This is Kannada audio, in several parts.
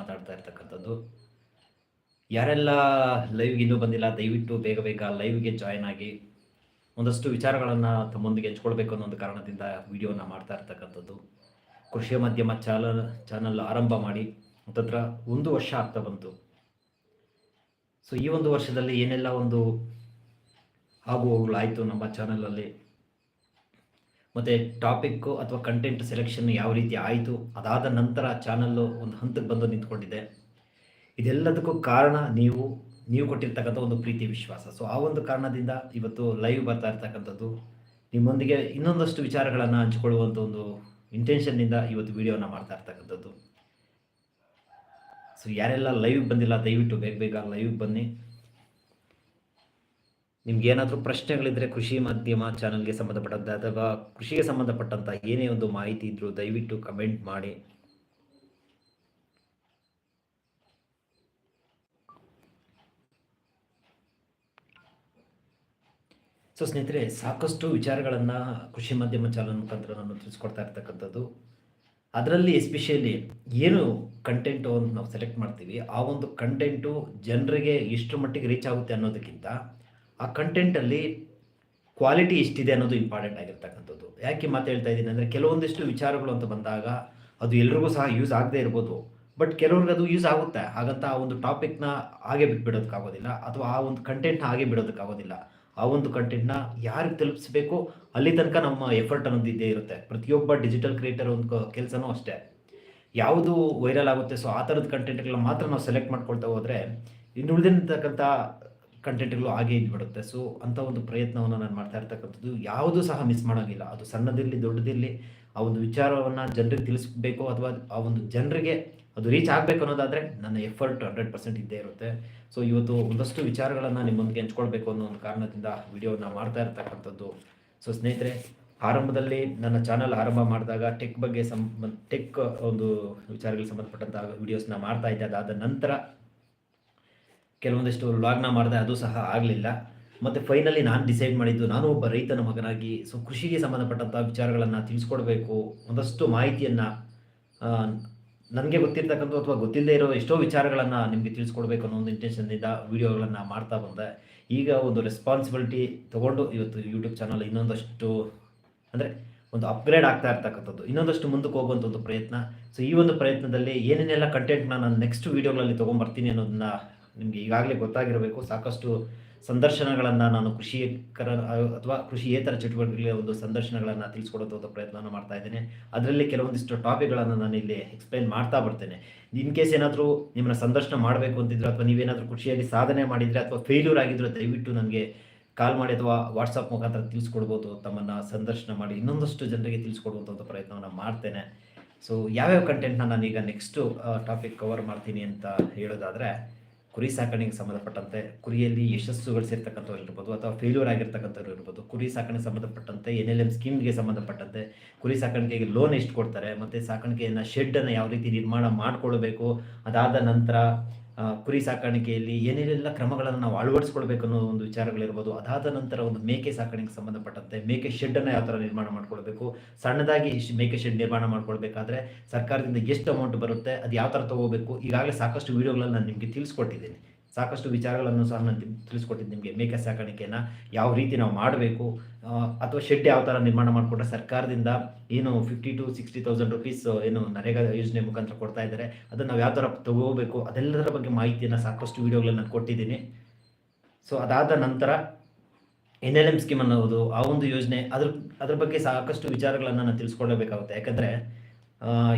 ಮಾತಾಡ್ತಾ ಇರ್ತಕ್ಕಂಥದ್ದು ಯಾರೆಲ್ಲ ಲೈವ್ಗೆ ಇನ್ನೂ ಬಂದಿಲ್ಲ, ದಯವಿಟ್ಟು ಬೇಗ ಬೇಗ ಲೈವ್ಗೆ ಜಾಯ್ನ್ ಆಗಿ ಒಂದಷ್ಟು ವಿಚಾರಗಳನ್ನು ತಮ್ಮೊಂದಿಗೆ ಹಂಚ್ಕೊಳ್ಬೇಕು ಅನ್ನೋ ಒಂದು ಕಾರಣದಿಂದ ವಿಡಿಯೋನ ಮಾಡ್ತಾ ಇರ್ತಕ್ಕಂಥದ್ದು ಕೃಷಿ ಮಾಧ್ಯಮ ಚಾನಲ್ ಚಾನಲ್ ಆರಂಭ ಮಾಡಿ ಮತ್ತತ್ರ ಒಂದು ವರ್ಷ ಆಗ್ತಾ ಬಂತು. ಸೊ ಈ ಒಂದು ವರ್ಷದಲ್ಲಿ ಏನೆಲ್ಲ ಒಂದು ಆಗುವಾಗಲಾಯಿತು ನಮ್ಮ ಚಾನಲಲ್ಲಿ ಮತ್ತು ಟಾಪಿಕ್ಕು ಅಥವಾ ಕಂಟೆಂಟ್ ಸೆಲೆಕ್ಷನ್ ಯಾವ ರೀತಿ ಆಯಿತು, ಅದಾದ ನಂತರ ಚಾನಲ್ಲು ಒಂದು ಹಂತಕ್ಕೆ ಬಂದು ನಿಂತ್ಕೊಂಡಿದೆ. ಇದೆಲ್ಲದಕ್ಕೂ ಕಾರಣ ನೀವು ನೀವು ಕೊಟ್ಟಿರ್ತಕ್ಕಂಥ ಒಂದು ಪ್ರೀತಿ ವಿಶ್ವಾಸ. ಸೊ ಆ ಒಂದು ಕಾರಣದಿಂದ ಇವತ್ತು ಲೈವ್ ಬರ್ತಾ ಇರ್ತಕ್ಕಂಥದ್ದು, ನಿಮ್ಮೊಂದಿಗೆ ಇನ್ನೊಂದಷ್ಟು ವಿಚಾರಗಳನ್ನು ಹಂಚಿಕೊಳ್ಳುವಂಥ ಒಂದು ಇಂಟೆನ್ಷನ್ನಿಂದ ಇವತ್ತು ವಿಡಿಯೋನ ಮಾಡ್ತಾ ಇರ್ತಕ್ಕಂಥದ್ದು. ಸೊ ಯಾರೆಲ್ಲ ಲೈವ್ ಬಂದಿಲ್ಲ, ದಯವಿಟ್ಟು ಬೇಗ ಬೇಗ ಲೈವ್ ಬನ್ನಿ. ನಿಮ್ಗೆ ಏನಾದರೂ ಪ್ರಶ್ನೆಗಳಿದ್ದರೆ ಕೃಷಿ ಮಾಧ್ಯಮ ಚಾನಲ್ಗೆ ಸಂಬಂಧಪಟ್ಟಂತೆ ಅಥವಾ ಕೃಷಿಗೆ ಸಂಬಂಧಪಟ್ಟಂಥ ಏನೇ ಒಂದು ಮಾಹಿತಿ ಇದ್ದರೂ ದಯವಿಟ್ಟು ಕಮೆಂಟ್ ಮಾಡಿ. ಸೊ ಸ್ನೇಹಿತರೆ, ಸಾಕಷ್ಟು ವಿಚಾರಗಳನ್ನು ಕೃಷಿ ಮಾಧ್ಯಮ ಚಾನಲ್ ಮುಖಾಂತರ ನಾನು ತಿಳಿಸ್ಕೊಡ್ತಾ ಇರ್ತಕ್ಕಂಥದ್ದು. ಅದರಲ್ಲಿ ಎಸ್ಪೆಷಲಿ ಏನು ಕಂಟೆಂಟು ಅಂತ ನಾವು ಸೆಲೆಕ್ಟ್ ಮಾಡ್ತೀವಿ, ಆ ಒಂದು ಕಂಟೆಂಟು ಜನರಿಗೆ ಎಷ್ಟು ಮಟ್ಟಿಗೆ ರೀಚ್ ಆಗುತ್ತೆ ಅನ್ನೋದಕ್ಕಿಂತ ಆ ಕಂಟೆಂಟಲ್ಲಿ ಕ್ವಾಲಿಟಿ ಎಷ್ಟಿದೆ ಅನ್ನೋದು ಇಂಪಾರ್ಟೆಂಟ್ ಆಗಿರ್ತಕ್ಕಂಥದ್ದು. ಯಾಕೆ ಮಾತು ಹೇಳ್ತಾ ಇದ್ದೀನಿ ಅಂದರೆ ಕೆಲವೊಂದಿಷ್ಟು ವಿಚಾರಗಳು ಅಂತ ಬಂದಾಗ ಅದು ಎಲ್ರಿಗೂ ಸಹ ಯೂಸ್ ಆಗದೆ ಇರ್ಬೋದು. ಬಟ್ ಕೆಲವ್ರಿಗೆ ಅದು ಯೂಸ್ ಆಗುತ್ತೆ. ಹಾಗಂತ ಆ ಒಂದು ಟಾಪಿಕ್ನ ಹಾಗೆ ಬಿಟ್ಬಿಡೋದಕ್ಕಾಗೋದಿಲ್ಲ ಅಥವಾ ಆ ಒಂದು ಕಂಟೆಂಟ್ನ ಹಾಗೆ ಬಿಡೋದಕ್ಕಾಗೋದಿಲ್ಲ. ಆ ಒಂದು ಕಂಟೆಂಟ್ನ ಯಾರಿಗೆ ತಲುಪಿಸ್ಬೇಕು? ಅಲ್ಲಿ ತನಕ ನಮ್ಮ ಎಫರ್ಟ್ ಅನ್ನೋದು ಇದ್ದೇ ಇರುತ್ತೆ. ಪ್ರತಿಯೊಬ್ಬ ಡಿಜಿಟಲ್ ಕ್ರಿಯೇಟರ್ ಒಂದು ಕೆಲಸನೂ ಅಷ್ಟೇ. ಯಾವುದು ವೈರಲ್ ಆಗುತ್ತೆ ಸೊ ಆ ಥರದ ಕಂಟೆಂಟ್ಗಳನ್ನ ಮಾತ್ರ ನಾವು ಸೆಲೆಕ್ಟ್ ಮಾಡ್ಕೊಳ್ತಾ ಹೋದರೆ ಇನ್ನು ಉಳಿದಿರ್ತಕ್ಕಂಥ ಕಂಟೆಂಟ್ಗಳು ಹಾಗೆ ಇದ್ಬಿಡುತ್ತೆ ಸೊ ಅಂಥ ಒಂದು ಪ್ರಯತ್ನವನ್ನು ನಾನು ಮಾಡ್ತಾ ಇರ್ತಕ್ಕಂಥದ್ದು ಯಾವುದೂ ಸಹ ಮಿಸ್ ಮಾಡೋಂಗಿಲ್ಲ. ಅದು ಸಣ್ಣದಿರಲಿ, ದೊಡ್ಡದಿರಲಿ ಆ ಒಂದು ವಿಚಾರವನ್ನು ಜನರಿಗೆ ತಿಳಿಸ್ಬೇಕು ಅಥವಾ ಆ ಒಂದು ಜನರಿಗೆ ಅದು ರೀಚ್ ಆಗಬೇಕು ಅನ್ನೋದಾದರೆ ನನ್ನ ಎಫರ್ಟ್ ಹಂಡ್ರೆಡ್ ಪರ್ಸೆಂಟ್ ಇದ್ದೇ ಇರುತ್ತೆ. ಸೊ ಇವತ್ತು ಒಂದಷ್ಟು ವಿಚಾರಗಳನ್ನು ನಿಮ್ಮೊಂದಿಗೆ ಹಂಚ್ಕೊಳ್ಬೇಕು ಅನ್ನೋ ಒಂದು ಕಾರಣದಿಂದ ವಿಡಿಯೋನ ಮಾಡ್ತಾ ಇರ್ತಕ್ಕಂಥದ್ದು. ಸೊ ಸ್ನೇಹಿತರೆ, ಆರಂಭದಲ್ಲಿ ನನ್ನ ಚಾನಲ್ ಆರಂಭ ಮಾಡಿದಾಗ ಟೆಕ್ ಬಗ್ಗೆ ಸಂಬಂಧ ಟೆಕ್ ಒಂದು ವಿಚಾರಗಳಿಗೆ ಸಂಬಂಧಪಟ್ಟಂತಹ ವಿಡಿಯೋಸ್ನ ಮಾಡ್ತಾ ಇದ್ದೆ. ಅದಾದ ನಂತರ ಕೆಲವೊಂದಿಷ್ಟು ಲಾಗ್ನ ಮಾಡಿದೆ ಅದು ಸಹ ಆಗಲಿಲ್ಲ. ಮತ್ತು ಫೈನಲಿ ನಾನು ಡಿಸೈಡ್ ಮಾಡಿದ್ದು, ನಾನು ಒಬ್ಬ ರೈತನ ಮಗನಾಗಿ ಸೊ ಕೃಷಿಗೆ ಸಂಬಂಧಪಟ್ಟಂಥ ವಿಚಾರಗಳನ್ನು ತಿಳಿಸ್ಕೊಡ್ಬೇಕು ಒಂದಷ್ಟು ಮಾಹಿತಿಯನ್ನು ನನಗೆ ಗೊತ್ತಿರ್ತಕ್ಕಂಥ ಅಥವಾ ಗೊತ್ತಿಲ್ಲದೆ ಇರೋ ಎಷ್ಟೋ ವಿಚಾರಗಳನ್ನು ನಿಮಗೆ ತಿಳಿಸ್ಕೊಡ್ಬೇಕು ಅನ್ನೋ ಒಂದು ಇಂಟೆನ್ಷನ್ನಿಂದ ವೀಡಿಯೋಗಳನ್ನು ಮಾಡ್ತಾ ಬಂದೆ. ಈಗ ಒಂದು ರೆಸ್ಪಾನ್ಸಿಬಿಲಿಟಿ ತೊಗೊಂಡು ಇವತ್ತು ಯೂಟ್ಯೂಬ್ ಚಾನಲ್ ಇನ್ನೊಂದಷ್ಟು, ಅಂದರೆ ಒಂದು ಅಪ್ಗ್ರೇಡ್ ಆಗ್ತಾ ಇರ್ತಕ್ಕಂಥದ್ದು, ಇನ್ನೊಂದಷ್ಟು ಮುಂದಕ್ಕೆ ಹೋಗುವಂಥ ಒಂದು ಪ್ರಯತ್ನ. ಸೊ ಈ ಒಂದು ಪ್ರಯತ್ನದಲ್ಲಿ ಏನೇನೆಲ್ಲ ಕಂಟೆಂಟ್ನ ನಾನು ನೆಕ್ಸ್ಟ್ ವೀಡಿಯೋಗಳಲ್ಲಿ ತೊಗೊಂಬರ್ತೀನಿ ಅನ್ನೋದನ್ನ ನಿಮಗೆ ಈಗಾಗಲೇ ಗೊತ್ತಾಗಿರಬೇಕು, ಸಾಕಷ್ಟು ಸಂದರ್ಶನಗಳನ್ನು ನಾನು ಕೃಷಿಕರ ಅಥವಾ ಕೃಷಿಯೇತರ ಚಟುವಟಿಕೆಗಳ ಒಂದು ಸಂದರ್ಶನಗಳನ್ನು ತಿಳಿಸ್ಕೊಡೋದು ಪ್ರಯತ್ನ ಪ್ರಯತ್ನವನ್ನು ಮಾಡ್ತಾ ಇದ್ದೇನೆ. ಅದರಲ್ಲಿ ಕೆಲವೊಂದಿಷ್ಟು ಟಾಪಿಕ್ಗಳನ್ನು ನಾನು ಇಲ್ಲಿ ಎಕ್ಸ್ಪ್ಲೈನ್ ಮಾಡ್ತಾ ಬರ್ತೇನೆ. ಇನ್ ಕೇಸ್ ಏನಾದರೂ ನಿಮ್ಮನ್ನ ಸಂದರ್ಶನ ಮಾಡಬೇಕು ಅಂತಿದ್ರೆ, ಅಥವಾ ನೀವೇನಾದರೂ ಕೃಷಿಯಲ್ಲಿ ಸಾಧನೆ ಮಾಡಿದರೆ, ಅಥವಾ ಫೇಲ್ಯೂರ್ ಆಗಿದ್ರೆ ದಯವಿಟ್ಟು ನನಗೆ ಕಾಲ್ ಮಾಡಿ ಅಥವಾ ವಾಟ್ಸಪ್ ಮುಖಾಂತರ ತಿಳಿಸ್ಕೊಡ್ಬೋದು, ತಮ್ಮನ್ನು ಸಂದರ್ಶನ ಮಾಡಿ, ಇನ್ನೊಂದಷ್ಟು ಜನರಿಗೆ ತಿಳಿಸ್ಕೊಡುವಂಥ ಪ್ರಯತ್ನವನ್ನು ಮಾಡ್ತೇನೆ. ಸೊ ಯಾವ್ಯಾವ ಕಂಟೆಂಟ್ನ ನಾನೀಗ ನೆಕ್ಸ್ಟು ಟಾಪಿಕ್ ಕವರ್ ಮಾಡ್ತೀನಿ ಅಂತ ಹೇಳೋದಾದರೆ ಕುರಿ ಸಾಕಾಣಿಕೆ ಸಂಬಂಧಪಟ್ಟಂತೆ, ಕುರಿಯಲ್ಲಿ ಯಶಸ್ಸು ಗಳಿಸಿರ್ತಕ್ಕಂಥವ್ರು ಇರ್ಬೋದು ಅಥವಾ ಫೇಲ್ಯೂರ್ ಆಗಿರ್ತಕ್ಕಂಥವ್ರು ಇರ್ಬೋದು, ಕುರಿ ಸಾಕಾಣಿಕೆ ಸಂಬಂಧಪಟ್ಟಂತೆ ಎನ್ ಎಲ್ ಎಂ ಸ್ಕೀಮ್ಗೆ ಸಂಬಂಧಪಟ್ಟಂತೆ, ಕುರಿ ಸಾಕಾಣಿಕೆಗೆ ಲೋನ್ ಎಷ್ಟು ಕೊಡ್ತಾರೆ, ಮತ್ತು ಸಾಕಾಣಿಕೆಯನ್ನು ಶೆಡ್ಡನ್ನು ಯಾವ ರೀತಿ ನಿರ್ಮಾಣ ಮಾಡಿಕೊಳ್ಬೇಕು, ಅದಾದ ನಂತರ ಕುರಿ ಸಾಕಾಣಿಕೆಯಲ್ಲಿ ಏನೇನೆಲ್ಲ ಕ್ರಮಗಳನ್ನು ನಾವು ಅಳವಡಿಸ್ಕೊಳ್ಬೇಕು ಅನ್ನೋ ಒಂದು ವಿಚಾರಗಳಿರ್ಬೋದು, ಅದಾದ ನಂತರ ಒಂದು ಮೇಕೆ ಸಾಕಾಣಿಕೆ ಸಂಬಂಧಪಟ್ಟಂತೆ ಮೇಕೆ ಶೆಡ್ಡನ್ನು ಯಾವ ಥರ ನಿರ್ಮಾಣ ಮಾಡ್ಕೊಳ್ಬೇಕು, ಸಣ್ಣದಾಗಿ ಮೇಕೆ ಶೆಡ್ ನಿರ್ಮಾಣ ಮಾಡ್ಕೊಳ್ಬೇಕಾದ್ರೆ ಸರ್ಕಾರದಿಂದ ಎಷ್ಟು ಅಮೌಂಟ್ ಬರುತ್ತೆ, ಅದು ಯಾವ ಥರ ತೊಗೋಬೇಕು, ಈಗಾಗಲೇ ಸಾಕಷ್ಟು ವೀಡಿಯೋಗಳನ್ನು ನಾನು ನಿಮಗೆ ತಿಳಿಸ್ಕೊಟ್ಟಿದ್ದೀನಿ. ಸಾಕಷ್ಟು ವಿಚಾರಗಳನ್ನು ಸಹ ನಾನು ತಿಳ್- ತಿಳಿಸ್ಕೊಟ್ಟಿದ್ದು ನಿಮಗೆ. ಮೇಕೆ ಸಾಕಾಣಿಕೆಯನ್ನು ಯಾವ ರೀತಿ ನಾವು ಮಾಡಬೇಕು? ಅಥವಾ ಶೆಡ್ ಯಾವ ಥರ ನಿರ್ಮಾಣ ಮಾಡಿಕೊಟ್ರೆ ಸರ್ಕಾರದಿಂದ ಏನು fifty to sixty thousand rupees ಏನು ನರೇಗಾ ಯೋಜನೆ ಮುಖಾಂತರ ಕೊಡ್ತಾ ಇದ್ದಾರೆ. ಅದನ್ನು ನಾವು ಯಾವ ಥರ ತಗೋಬೇಕು? ಅದೆಲ್ಲದರ ಬಗ್ಗೆ ಮಾಹಿತಿಯನ್ನು ಸಾಕಷ್ಟು ವೀಡಿಯೋಗಳನ್ನು ನಾನು ಕೊಟ್ಟಿದ್ದೀನಿ. ಸೊ ಅದಾದ ನಂತರ ಎನ್ ಎಲ್ ಎಂ ಸ್ಕೀಮ್ ಅನ್ನೋದು, ಆ ಒಂದು ಯೋಜನೆ, ಅದ್ರ ಅದ್ರ ಬಗ್ಗೆ ಸಾಕಷ್ಟು ವಿಚಾರಗಳನ್ನು ನಾನು ತಿಳಿಸ್ಕೊಳ್ಬೇಕಾಗುತ್ತೆ ಯಾಕಂದರೆ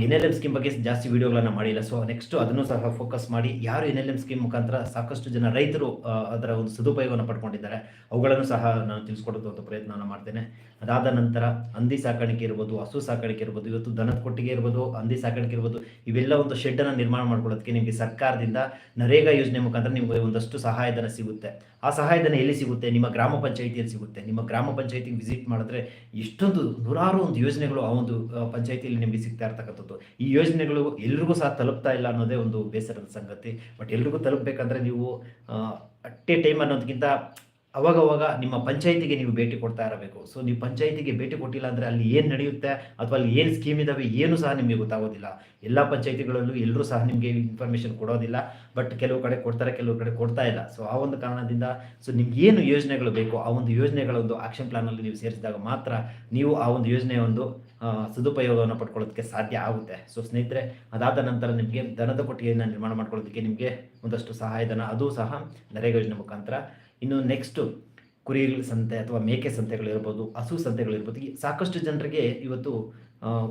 ಎನ್ ಎಲ್ ಎಂ ಸ್ಕೀಮ್ ಬಗ್ಗೆ ಜಾಸ್ತಿ ವಿಡಿಯೋಗಳನ್ನು ಮಾಡಿಲ್ಲ. ಸೊ ನೆಕ್ಸ್ಟ್ ಅದನ್ನು ಸಹ ಫೋಕಸ್ ಮಾಡಿ ಯಾರು ಎನ್ ಎಲ್ ಎಂ ಸ್ಕೀಮ್ ಮುಖಾಂತರ ಸಾಕಷ್ಟು ಜನ ರೈತರು ಅದರ ಒಂದು ಸದುಪಯೋಗವನ್ನು ಪಡ್ಕೊಂಡಿದ್ದಾರೆ, ಅವುಗಳನ್ನು ಸಹ ನಾನು ತಿಳಿಸ್ಕೊಡೋದು ಒಂದು ಪ್ರಯತ್ನವನ್ನು ಮಾಡ್ತೇನೆ. ಅದಾದ ನಂತರ ಹಂದಿ ಸಾಕಾಣಿಕೆ ಇರ್ಬೋದು, ಹಸು ಸಾಕಾಣಿಕೆ ಇರ್ಬೋದು, ಇವತ್ತು ದನದ ಕೊಟ್ಟಿಗೆ ಇರ್ಬೋದು, ಹಂದಿ ಸಾಕಾಣಿಕೆ ಇರ್ಬೋದು, ಇವೆಲ್ಲ ಒಂದು ಶೆಡ್ಡನ್ನು ನಿರ್ಮಾಣ ಮಾಡ್ಕೊಳ್ಳೋದಕ್ಕೆ ನಿಮಗೆ ಸರ್ಕಾರದಿಂದ ನರೇಗಾ ಯೋಜನೆ ಮುಖಾಂತರ ನಿಮಗೆ ಒಂದಷ್ಟು ಸಹಾಯಧನ ಸಿಗುತ್ತೆ. ಆ ಸಹಾಯಧನ ಎಲ್ಲಿ ಸಿಗುತ್ತೆ? ನಿಮ್ಮ ಗ್ರಾಮ ಪಂಚಾಯಿತಿಯಲ್ಲಿ ಸಿಗುತ್ತೆ. ನಿಮ್ಮ ಗ್ರಾಮ ಪಂಚಾಯಿತಿಗೆ ವಿಸಿಟ್ ಮಾಡಿದ್ರೆ ಇಷ್ಟೊಂದು ನೂರಾರು ಒಂದು ಯೋಜನೆಗಳು ಆ ಒಂದು ಪಂಚಾಯಿತಿಯಲ್ಲಿ ನಿಮಗೆ ಸಿಗ್ತಾ ಇರ್ತಕ್ಕಂಥದ್ದು. ಈ ಯೋಜನೆಗಳು ಎಲ್ರಿಗೂ ಸಹ ತಲುಪ್ತಾ ಇಲ್ಲ ಅನ್ನೋದೇ ಒಂದು ಬೇಸರದ ಸಂಗತಿ. ಬಟ್ ಎಲ್ರಿಗೂ ತಲುಪಬೇಕಂದ್ರೆ ನೀವು ಅಟ್ ಎ ಟೈಮ್ ಅನ್ನೋದಕ್ಕಿಂತ ಅವಾಗವಾಗ ನಿಮ್ಮ ಪಂಚಾಯಿತಿಗೆ ನೀವು ಭೇಟಿ ಕೊಡ್ತಾ ಇರಬೇಕು. ಸೊ ನೀವು ಪಂಚಾಯಿತಿಗೆ ಭೇಟಿ ಕೊಟ್ಟಿಲ್ಲ ಅಂದರೆ ಅಲ್ಲಿ ಏನು ನಡೆಯುತ್ತೆ? ಅಥವಾ ಅಲ್ಲಿ ಏನು ಸ್ಕೀಮ್ ಇದ್ದಾವೆ ಏನು ಸಹ ನಿಮಗೆ ಗೊತ್ತಾಗೋದಿಲ್ಲ. ಎಲ್ಲ ಪಂಚಾಯಿತಿಗಳಲ್ಲೂ ಎಲ್ಲರೂ ಸಹ ನಿಮಗೆ ಇನ್ಫಾರ್ಮೇಷನ್ ಕೊಡೋದಿಲ್ಲ. ಬಟ್ ಕೆಲವು ಕಡೆ ಕೊಡ್ತಾರೆ, ಕೆಲವು ಕಡೆ ಕೊಡ್ತಾ ಇಲ್ಲ. ಸೊ ಆ ಒಂದು ಕಾರಣದಿಂದ ಸೊ ನಿಮ್ಗೆ ಏನು ಯೋಜನೆಗಳು ಬೇಕು, ಆ ಒಂದು ಯೋಜನೆಗಳ ಒಂದು ಆಕ್ಷನ್ ಪ್ಲಾನಲ್ಲಿ ನೀವು ಸೇರಿಸಿದಾಗ ಮಾತ್ರ ನೀವು ಆ ಒಂದು ಯೋಜನೆಯ ಒಂದು ಸದುಪಯೋಗವನ್ನು ಪಡ್ಕೊಳ್ಳೋದಕ್ಕೆ ಸಾಧ್ಯ ಆಗುತ್ತೆ. ಸೊ ಸ್ನೇಹಿತರೆ, ಅದಾದ ನಂತರ ನಿಮಗೆ ದನದ ಕೊಟ್ಟಿಗೆಯನ್ನು ನಿರ್ಮಾಣ ಮಾಡ್ಕೊಳ್ಳೋದಕ್ಕೆ ನಿಮಗೆ ಒಂದಷ್ಟು ಸಹಾಯಧನ, ಅದು ಸಹ ನರೇಗಾ ಯೋಜನೆ ಮುಖಾಂತರ ಇನ್ನು ನೆಕ್ಸ್ಟು ಕುರಿ ಸಂತೆ ಅಥವಾ ಮೇಕೆ ಸಂತೆಗಳಿರ್ಬೋದು ಹಸು ಸಂತೆಗಳಿರ್ಬೋದು ಸಾಕಷ್ಟು ಜನರಿಗೆ ಇವತ್ತು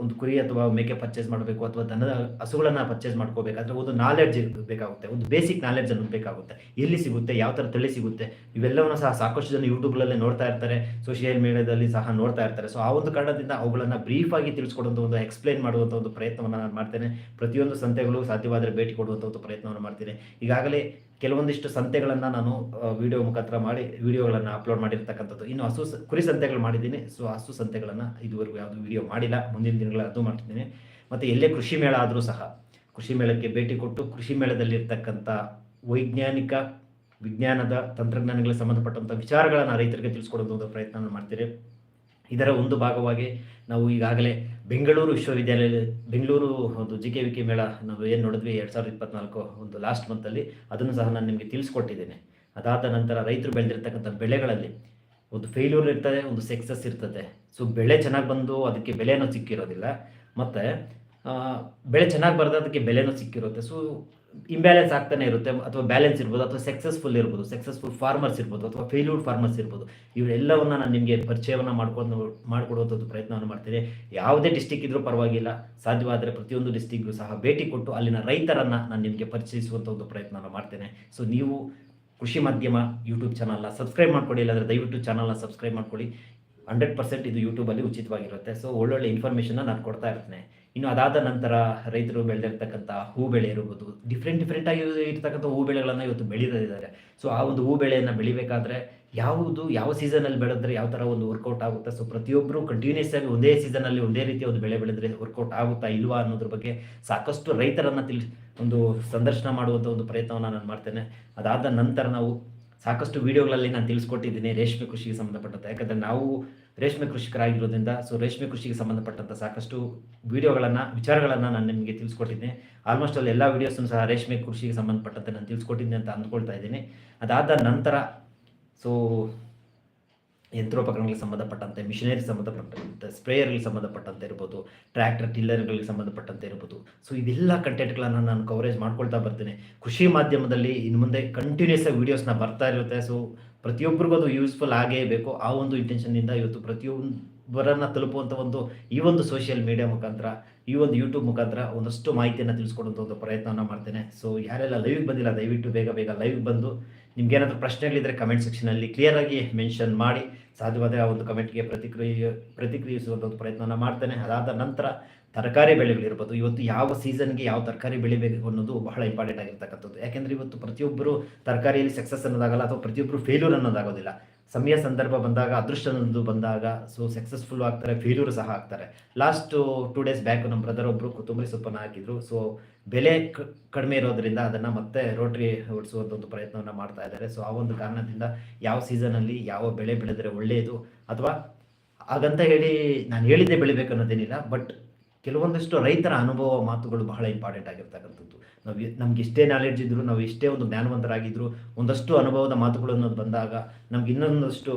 ಒಂದು ಕುರಿ ಅಥವಾ ಮೇಕೆ ಪರ್ಚೇಸ್ ಮಾಡಬೇಕು ಅಥವಾ ದನದ ಹಸುಗಳನ್ನು ಪರ್ಚೇಸ್ ಮಾಡ್ಕೋಬೇಕಾದ್ರೆ ಒಂದು ನಾಲೆಡ್ಜ್ ಬೇಕಾಗುತ್ತೆ. ಒಂದು ಬೇಸಿಕ್ ನಾಲೆಡ್ಜ್ ಅನ್ನೋದು ಬೇಕಾಗುತ್ತೆ. ಎಲ್ಲಿ ಸಿಗುತ್ತೆ, ಯಾವ ಥರ ತಳಿ ಸಿಗುತ್ತೆ, ಇವೆಲ್ಲವನ್ನು ಸಹ ಸಾಕಷ್ಟು ಜನ ಯೂಟ್ಯೂಬ್ಗಳಲ್ಲೇ ನೋಡ್ತಾ ಇರ್ತಾರೆ. ಸೋಷಿಯಲ್ ಮೀಡಿಯಾದಲ್ಲಿ ಸಹ ನೋಡ್ತಾ ಇರ್ತಾರೆ. ಸೊ ಆ ಒಂದು ಕಾರಣದಿಂದ ಅವುಗಳನ್ನು ಬ್ರೀಫಾಗಿ ತಿಳಿಸ್ಕೊಡುವಂಥ ಒಂದು ಎಕ್ಸ್ಪ್ಲೈನ್ ಮಾಡುವಂಥ ಒಂದು ಪ್ರಯತ್ನವನ್ನು ನಾನು ಮಾಡ್ತೇನೆ. ಪ್ರತಿಯೊಂದು ಸಂತೆಗಳು ಸಾಧ್ಯವಾದರೆ ಭೇಟಿ ಕೊಡುವಂಥ ಒಂದು ಪ್ರಯತ್ನವನ್ನು ಮಾಡ್ತೀನಿ. ಈಗಾಗಲೇ ಕೆಲವೊಂದಿಷ್ಟು ಸಂತೆಗಳನ್ನು ನಾನು ವಿಡಿಯೋ ಮುಖಾಂತರ ಮಾಡಿ ವಿಡಿಯೋಗಳನ್ನು ಅಪ್ಲೋಡ್ ಮಾಡಿರ್ತಕ್ಕಂಥದ್ದು. ಇನ್ನು ಹಸು ಕುರಿ ಸಂತೆಗಳು ಮಾಡಿದ್ದೀನಿ. ಸೊ ಹಸು ಸಂತೆಗಳನ್ನು ಇದುವರೆಗೂ ಯಾವುದು ವಿಡಿಯೋ ಮಾಡಿಲ್ಲ. ಮುಂದಿನ ದಿನಗಳಲ್ಲಿ ಅದು ಮಾಡ್ತಿದ್ದೀನಿ. ಮತ್ತು ಎಲ್ಲೇ ಕೃಷಿ ಮೇಳ ಆದರೂ ಸಹ, ಕೃಷಿ ಮೇಳಕ್ಕೆ ಭೇಟಿ ಕೊಟ್ಟು ಕೃಷಿ ಮೇಳದಲ್ಲಿರ್ತಕ್ಕಂಥ ವೈಜ್ಞಾನಿಕ, ವಿಜ್ಞಾನದ ತಂತ್ರಜ್ಞಾನಗಳಿಗೆ ಸಂಬಂಧಪಟ್ಟಂಥ ವಿಚಾರಗಳನ್ನು ರೈತರಿಗೆ ತಿಳಿಸ್ಕೊಡೋದು ಪ್ರಯತ್ನ ಮಾಡ್ತೀರಿ. ಇದರ ಒಂದು ಭಾಗವಾಗಿ ನಾವು ಈಗಾಗಲೇ ಬೆಂಗಳೂರು ವಿಶ್ವವಿದ್ಯಾಲಯ ಬೆಂಗಳೂರು ಒಂದು ಜಿ ಕೆ ವಿ ಕೆ ಮೇಳ ನಾವು ಏನು ನೋಡಿದ್ವಿ ಎರಡು ಸಾವಿರದ ಇಪ್ಪತ್ನಾಲ್ಕು ಒಂದು ಲಾಸ್ಟ್ ಮಂತಲ್ಲಿ ಅದನ್ನು ಸಹ ನಾನು ನಿಮಗೆ ತಿಳಿಸ್ಕೊಟ್ಟಿದ್ದೇನೆ. ಅದಾದ ನಂತರ ರೈತರು ಬೆಳೆದಿರ್ತಕ್ಕಂಥ ಬೆಳೆಗಳಲ್ಲಿ ಒಂದು ಫೇಲ್ಯೂರ್ ಇರ್ತದೆ, ಒಂದು ಸಕ್ಸಸ್ ಇರ್ತದೆ. ಸೊ ಬೆಳೆ ಚೆನ್ನಾಗಿ ಬಂದು ಅದಕ್ಕೆ ಬೆಲೆನೂ ಸಿಕ್ಕಿರೋದಿಲ್ಲ. ಮತ್ತು ಬೆಳೆ ಚೆನ್ನಾಗಿ ಬರೆದ ಅದಕ್ಕೆ ಬೆಲೆನೂ ಸಿಕ್ಕಿರುತ್ತೆ. ಸೊ ಇಂಬ್ಯಾಲೆನ್ಸ್ ಆಗ್ತಾನೆ ಇರುತ್ತೆ. ಅಥವಾ ಬ್ಯಾಲೆನ್ಸ್ ಇರ್ಬೋದು, ಅಥವಾ ಸಕ್ಸಸ್ಫುಲ್ ಇರ್ಬೋದು ಸಕ್ಸಸ್ಫುಲ್ ಫಾರ್ಮರ್ಸ್ ಇರ್ಬೋದು, ಅಥವಾ ಫೇಲ್ಯೂರ್ಡ್ ಫಾರ್ಮರ್ಸ್ ಇರ್ಬೋದು. ಇವರೆಲ್ಲವನ್ನ ನಾನು ನಿಮಗೆ ಪರಿಚಯವನ್ನು ಮಾಡ್ಕೊಂಡು, ಮಾಡಿಕೊಡುವಂಥದ್ದು ಪ್ರಯತ್ನವನ್ನು ಮಾಡ್ತೀನಿ. ಯಾವುದೇ ಡಿಸ್ಟಿಕ್ ಇದ್ರೂ ಪರವಾಗಿಲ್ಲ. ಸಾಧ್ಯವಾದರೆ ಪ್ರತಿಯೊಂದು ಡಿಸ್ಟಿಕ್ಗೂ ಸಹ ಭೇಟಿ ಕೊಟ್ಟು ಅಲ್ಲಿನ ರೈತರನ್ನು ನಾನು ನಿಮಗೆ ಪರಿಚಯಿಸುವಂಥ ಒಂದು ಪ್ರಯತ್ನವನ್ನು ಮಾಡ್ತೇನೆ. ಸೊ ನೀವು ಕೃಷಿ ಮಾಧ್ಯಮ ಯೂಟ್ಯೂಬ್ ಚಾನಲ್ನ ಸಬ್ಸ್ಕ್ರೈಬ್ ಮಾಡ್ಕೊಳ್ಳಿ, ಇಲ್ಲಾಂದರೆ ದಯವಿಟ್ಟು ಚಾನಲ್ನ ಸಬ್ಸ್ಕ್ರೈಬ್ ಮಾಡ್ಕೊಳ್ಳಿ. ಹಂಡ್ರೆಡ್ ಪರ್ಸೆಂಟ್ ಇದು ಯೂಟ್ಯೂಬಲ್ಲಿ ಉಚಿತವಾಗಿರುತ್ತೆ. ಸೊ ಒಳ್ಳೊಳ್ಳೆ ಇನ್ಫಾರ್ಮೇಷನ್ನ ನಾನು ಕೊಡ್ತಾ ಇರ್ತೇನೆ. ಇನ್ನು ಅದಾದ ನಂತರ ರೈತರು ಬೆಳೆದಿರ್ತಕ್ಕಂಥ ಹೂ ಬೆಳೆ ಇರ್ಬೋದು ಡಿಫ್ರೆಂಟ್ ಡಿಫ್ರೆಂಟಾಗಿ ಇರ್ತಕ್ಕಂಥ ಹೂ ಬೆಳೆಗಳನ್ನು ಇವತ್ತು ಬೆಳೀತಾ ಇದ್ದಾರೆ. ಸೊ ಆ ಒಂದು ಹೂ ಬೆಳೆಯನ್ನು ಬೆಳಿಬೇಕಾದ್ರೆ ಯಾವುದು ಯಾವ ಸೀಸನಲ್ಲಿ ಬೆಳೆದ್ರೆ ಯಾವ ಥರ ಒಂದು ವರ್ಕೌಟ್ ಆಗುತ್ತೆ? ಸೊ ಪ್ರತಿಯೊಬ್ಬರು ಕಂಟಿನ್ಯೂಸ್ ಆಗಿ ಒಂದೇ ಸೀಸನಲ್ಲಿ ಒಂದೇ ರೀತಿ ಒಂದು ಬೆಳೆ ಬೆಳೆದ್ರೆ ವರ್ಕೌಟ್ ಆಗುತ್ತಾ ಇಲ್ವಾ ಅನ್ನೋದ್ರ ಬಗ್ಗೆ ಸಾಕಷ್ಟು ರೈತರನ್ನು ತಿಳಿ, ಒಂದು ಸಂದರ್ಶನ ಮಾಡುವಂಥ ಒಂದು ಪ್ರಯತ್ನವನ್ನು ನಾನು ಮಾಡ್ತೇನೆ. ಅದಾದ ನಂತರ ನಾವು ಸಾಕಷ್ಟು ವಿಡಿಯೋಗಳಲ್ಲಿ ನಾನು ತಿಳಿಸ್ಕೊಟ್ಟಿದ್ದೀನಿ ರೇಷ್ಮೆ ಕೃಷಿಗೆ ಸಂಬಂಧಪಟ್ಟಂತೆ. ಯಾಕಂದರೆ ನಾವು ರೇಷ್ಮೆ ಕೃಷಿಕರಾಗಿರೋದ್ರಿಂದ ಸೊ ರೇಷ್ಮೆ ಕೃಷಿಗೆ ಸಂಬಂಧಪಟ್ಟಂಥ ಸಾಕಷ್ಟು ವಿಡಿಯೋಗಳನ್ನು, ವಿಚಾರಗಳನ್ನು ನಾನು ನಿಮಗೆ ತಿಳಿಸ್ಕೊಟ್ಟಿದ್ದೀನಿ. ಆಲ್ಮೋಸ್ಟ್ ಅಲ್ಲಿ ಎಲ್ಲ ವೀಡಿಯೋಸನ್ನು ಸಹ ರೇಷ್ಮೆ ಕೃಷಿಗೆ ಸಂಬಂಧಪಟ್ಟಂತೆ ನಾನು ತಿಳಿಸ್ಕೊಟ್ಟಿದ್ದೀನಿ ಅಂತ ಅಂದ್ಕೊಳ್ತಾ ಇದ್ದೀನಿ. ಅದಾದ ನಂತರ ಸೊ ಯಂತ್ರೋಪಕರಣಗಳಿಗೆ ಸಂಬಂಧಪಟ್ಟಂತೆ ಮಿಷನರಿ ಸಂಬಂಧಪಟ್ಟಂತೆ ಸ್ಪ್ರೇಯರ್ಗಳಿಗೆ ಸಂಬಂಧಪಟ್ಟಂತೆ ಇರ್ಬೋದು ಟ್ರ್ಯಾಕ್ಟರ್ ಟಿಲ್ಲರ್ಗಳಿಗೆ ಸಂಬಂಧಪಟ್ಟಂತೆ ಇರ್ಬೋದು. ಸೊ ಇದೆಲ್ಲ ಕಂಟೆಂಟ್ಗಳನ್ನು ನಾನು ಕವರೇಜ್ ಮಾಡ್ಕೊಳ್ತಾ ಬರ್ತೀನಿ. ಕೃಷಿ ಮಾಧ್ಯಮದಲ್ಲಿ ಇನ್ನು ಮುಂದೆ ಕಂಟಿನ್ಯೂಸ್ ಆಗಿ ವೀಡಿಯೋಸ್ನ ಬರ್ತಾ ಇರುತ್ತೆ. ಸೊ ಪ್ರತಿಯೊಬ್ಬರಿಗೂ ಅದು ಯೂಸ್ಫುಲ್ ಆಗೇ ಬೇಕು. ಆ ಒಂದು ಇಂಟೆನ್ಷನ್ನಿಂದ ಇವತ್ತು ಪ್ರತಿಯೊಬ್ಬರನ್ನು ತಲುಪುವಂಥ ಒಂದು, ಈ ಒಂದು ಸೋಷಿಯಲ್ ಮೀಡಿಯಾ ಮುಖಾಂತರ, ಈ ಒಂದು ಯೂಟ್ಯೂಬ್ ಮುಖಾಂತರ ಒಂದಷ್ಟು ಮಾಹಿತಿಯನ್ನು ತಿಳಿಸ್ಕೊಡುವಂಥ ಒಂದು ಪ್ರಯತ್ನವನ್ನು ಮಾಡ್ತೇನೆ. ಸೊ ಯಾರೆಲ್ಲ ಲೈವ್ಗೆ ಬಂದಿಲ್ಲ, ದಯವಿಟ್ಟು ಬೇಗ ಬೇಗ ಲೈವ್ಗೆ ಬಂದು ನಿಮ್ಗೇನಾದರೂ ಪ್ರಶ್ನೆಗಳಿದ್ದರೆ ಕಮೆಂಟ್ ಸೆಕ್ಷನಲ್ಲಿ ಕ್ಲಿಯರಾಗಿ ಮೆನ್ಷನ್ ಮಾಡಿ. ಸಾಧ್ಯವಾದರೆ ಆ ಒಂದು ಕಮೆಂಟ್ಗೆ ಪ್ರತಿಕ್ರಿಯೆ ಪ್ರತಿಕ್ರಿಯಿಸುವಂಥ ಒಂದು ಪ್ರಯತ್ನವನ್ನು ಮಾಡ್ತೇನೆ. ಅದಾದ ನಂತರ ತರಕಾರಿ ಬೆಳೆಗಳಿರ್ಬೋದು ಇವತ್ತು ಯಾವ ಸೀಸನ್ಗೆ ಯಾವ ತರಕಾರಿ ಬೆಳಿಬೇಕು ಅನ್ನೋದು ಬಹಳ ಇಂಪಾರ್ಟೆಂಟ್ ಆಗಿರ್ತಕ್ಕಂಥದ್ದು. ಯಾಕೆಂದರೆ ಇವತ್ತು ಪ್ರತಿಯೊಬ್ಬರು ತರಕಾರಿಯಲ್ಲಿ ಸಕ್ಸಸ್ ಅನ್ನೋದಾಗಲ್ಲ ಅಥವಾ ಪ್ರತಿಯೊಬ್ಬರು ಫೇಲ್ಯೂರ್ ಅನ್ನೋದಾಗೋದಿಲ್ಲ. ಸಮಯ ಸಂದರ್ಭ ಬಂದಾಗ, ಅದೃಷ್ಟ ಅನ್ನೋದು ಬಂದಾಗ ಸೊ ಸಕ್ಸಸ್ಫುಲ್ ಆಗ್ತಾರೆ ಫೇಲ್ಯೂರ್ ಸಹ ಆಗ್ತಾರೆ. ಲಾಸ್ಟ್ ಟೂ ಡೇಸ್ ಬ್ಯಾಕ್ ನಮ್ಮ ಬ್ರದರ್ ಒಬ್ಬರು ಕೊತ್ತಂಬರಿ ಸೊಪ್ಪನ್ನು ಹಾಕಿದ್ರು. ಸೊ ಬೆಲೆ ಕಡಿಮೆ ಇರೋದ್ರಿಂದ ಅದನ್ನು ಮತ್ತೆ ರೋಟ್ರಿ ಒಂದು ಪ್ರಯತ್ನವನ್ನು ಮಾಡ್ತಾ ಇದ್ದಾರೆ. ಸೊ ಆ ಒಂದು ಕಾರಣದಿಂದ ಯಾವ ಸೀಸನಲ್ಲಿ ಯಾವ ಬೆಳೆ ಬೆಳೆದರೆ ಒಳ್ಳೆಯದು ಅಥವಾ ಹಾಗಂತ ಹೇಳಿ ನಾನು ಹೇಳಿದ್ದೆ ಬೆಳಿಬೇಕು ಅನ್ನೋದೇನಿಲ್ಲ ಬಟ್ ಕೆಲವೊಂದಿಷ್ಟು ರೈತರ ಅನುಭವ ಮಾತುಗಳು ಬಹಳ ಇಂಪಾರ್ಟೆಂಟ್ ಆಗಿರ್ತಕ್ಕಂಥದ್ದು. ನಾವು ನಮ್ಗೆ ಇಷ್ಟೇ ನಾಲೆಡ್ಜ್ ಇದ್ದರೂ ನಾವು ಇಷ್ಟೇ ಒಂದು ಜ್ಞಾನವಂತರಾಗಿದ್ರು, ಒಂದಷ್ಟು ಅನುಭವದ ಮಾತುಗಳು ಅನ್ನೋದು ಬಂದಾಗ, ನಮ್ಗೆ ಇನ್ನೊಂದಷ್ಟು